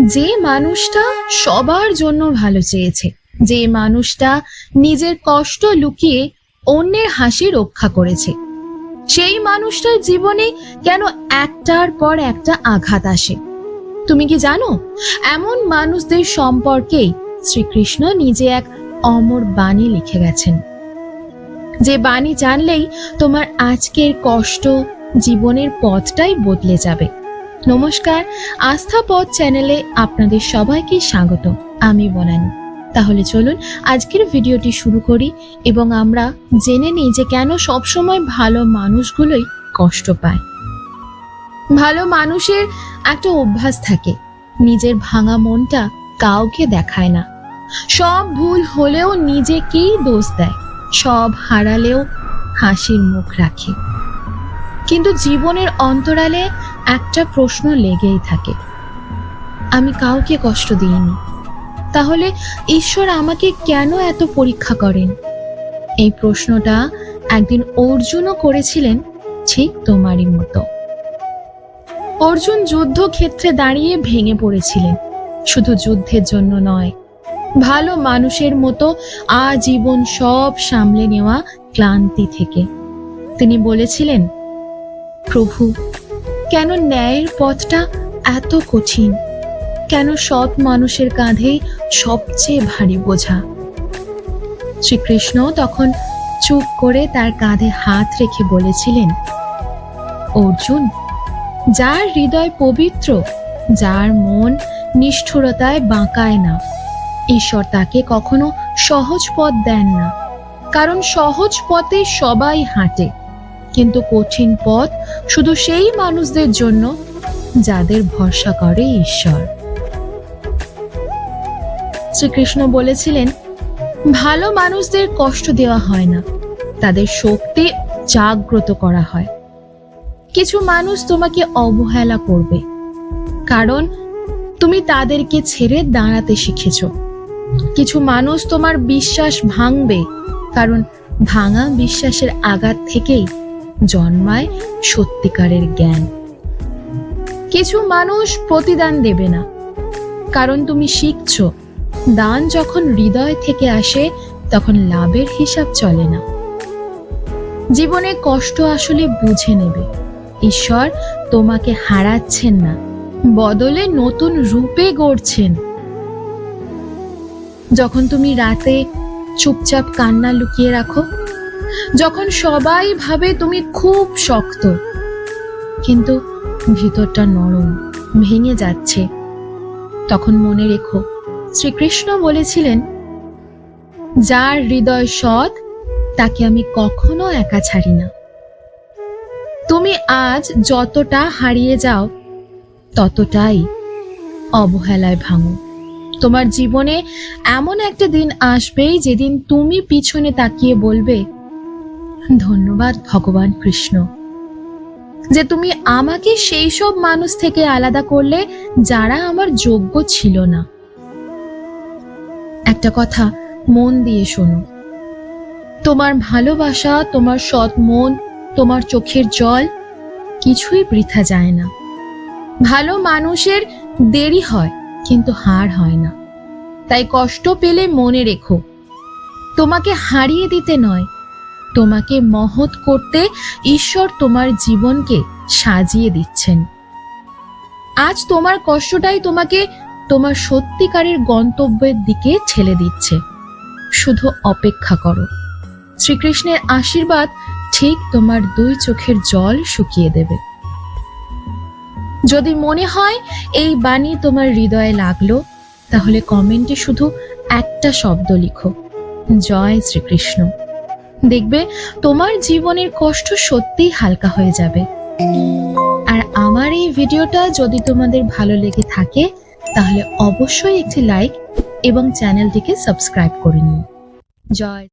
যে মানুষটা সবার জন্য ভালো চেয়েছে, যে মানুষটা নিজের কষ্ট লুকিয়ে অন্যের হাসি রক্ষা করেছে, সেই মানুষটার জীবনে কেন একটার পর একটা আঘাত আসে? তুমি কি জানো? এমন মানুষদের সম্পর্কেই শ্রীকৃষ্ণ নিজে এক অমর বাণী লিখে গেছেন। যে বাণী জানলেই তোমার আজকের কষ্ট জীবনের পথটাই বদলে যাবে। নমস্কার, আস্থা পথ চ্যানেলে আপনাদের সবাইকে স্বাগত। আমি বনানি। তাহলে চলুন আজকের ভিডিওটি শুরু করি এবং আমরা জেনে নিই যে কেন সবসময় ভালো মানুষগুলোই কষ্ট পায়। ভালো মানুষের একটা অভ্যাস থাকে, নিজের ভাঙা মনটা কাউকে দেখায় না। সব ভুল হলেও নিজেকেই দোষ দেয়, সব হারালেও হাসির মুখ রাখে। কিন্তু জীবনের অন্তরালে একটা প্রশ্ন লেগেই থাকে। আমি কাউকে কষ্ট দিইনি। তাহলে ঈশ্বর আমাকে কেন এত পরীক্ষা করেন? এই প্রশ্নটা একদিন অর্জুনও করেছিলেন ঠিক তোমারই মতো। অর্জুন যুদ্ধক্ষেত্রে দাঁড়িয়ে ভেঙে পড়েছিলেন। শুধু যুদ্ধের জন্য নয়, ভালো মানুষের মতো আজীবন সব সামলে নেওয়া ক্লান্তি থেকে। তিনি বলেছিলেন, প্রভু কেন ন্যায়ের পথটা এত কঠিন? কেন সৎ মানুষের কাঁধে সবচেয়ে ভারী বোঝা? শ্রীকৃষ্ণ তখন চুপ করে তার কাঁধে হাত রেখে বলেছিলেন, অর্জুন, যার হৃদয় পবিত্র, যার মন নিষ্ঠুরতায় বাঁকায় না, ঈশ্বর তাকে কখনো সহজ পথ দেন না, কারণ সহজ পথে সবাই হাঁটে। কিন্তু কঠিন পথ শুধু সেই মানুষদের জন্য যাদের ভরসা করে ঈশ্বর। শ্রীকৃষ্ণ বলেছিলেন, ভালো মানুষদের কষ্ট দেওয়া হয় না, তাদের শক্তি জাগ্রত করা হয়। কিছু মানুষ তোমাকে অবহেলা করবে, কারণ তুমি তাদেরকে ছেড়ে দাঁড়াতে শিখেছ। কিছু মানুষ তোমার বিশ্বাস ভাঙবে, কারণ ভাঙা বিশ্বাসের আঘাত থেকেই জন্মায় সত্যিকারের জ্ঞান। কিছু মানুষ প্রতিদান দেবে না। কারণ তুমি শিখছো, দান যখন হৃদয় থেকে আসে, তখন লাভের হিসাব চলে না। জীবনে কষ্ট আসলে বুঝে নেবে, ঈশ্বর তোমাকে হারাচ্ছেন না, বদলে নতুন রূপে গড়ছেন। যখন তুমি রাতে চুপচাপ কান্না লুকিয়ে রাখো যখন সবাই ভাবে তুমি খুব শক্ত, কিন্তু ভিতরটা নরম, ভেঙে যাচ্ছে। তখন মনে রেখো, শ্রীকৃষ্ণ বলেছিলেন, যার হৃদয় সৎ, তাকে আমি কখনো একা ছাড়ি না। তুমি আজ যতটা হারিয়ে যাও, ততটাই অবহেলায় ভাঙো। তোমার জীবনে এমন একটা দিন আসবেই যেদিন তুমি পিছনে তাকিয়ে বলবে ধন্যবাদ, ভগবান কৃষ্ণ। যে তুমি আমাকে সেই সব মানুষ থেকে আলাদা করলে যারা আমার যোগ্য ছিল না। একটা কথা মন দিয়ে শোনো। তোমার ভালোবাসা, তোমার সৎ মন, তোমার চোখের জল কিছুই বৃথা যায় না। ভালো মানুষের দেরি হয়, কিন্তু হার হয় না। তাই কষ্ট পেলে মনে রেখো। তোমাকে হারিয়ে দিতে নয় তোমাকে মহৎ করতে ঈশ্বর তোমার জীবনকে সাজিয়ে দিচ্ছেন। আজ তোমার কষ্টটাই তোমাকে তোমার সত্যিকারের গন্তব্যের দিকে ঠেলে দিচ্ছে। শুধু অপেক্ষা করো। শ্রীকৃষ্ণের আশীর্বাদ ঠিক তোমার দুই চোখের জল শুকিয়ে দেবে। যদি মনে হয় এই বাণী তোমার হৃদয়ে লাগল, তাহলে কমেন্টে শুধু একটা শব্দ লিখো। জয় শ্রীকৃষ্ণ। দেখবে তোমার জীবনের কষ্ট সত্যিই হালকা হয়ে যাবে। আর আমার এই ভিডিওটা যদি তোমাদের ভালো লেগে থাকে, তাহলে অবশ্যই একটি লাইক এবং চ্যানেলটিকে সাবস্ক্রাইব করে নিন জয়।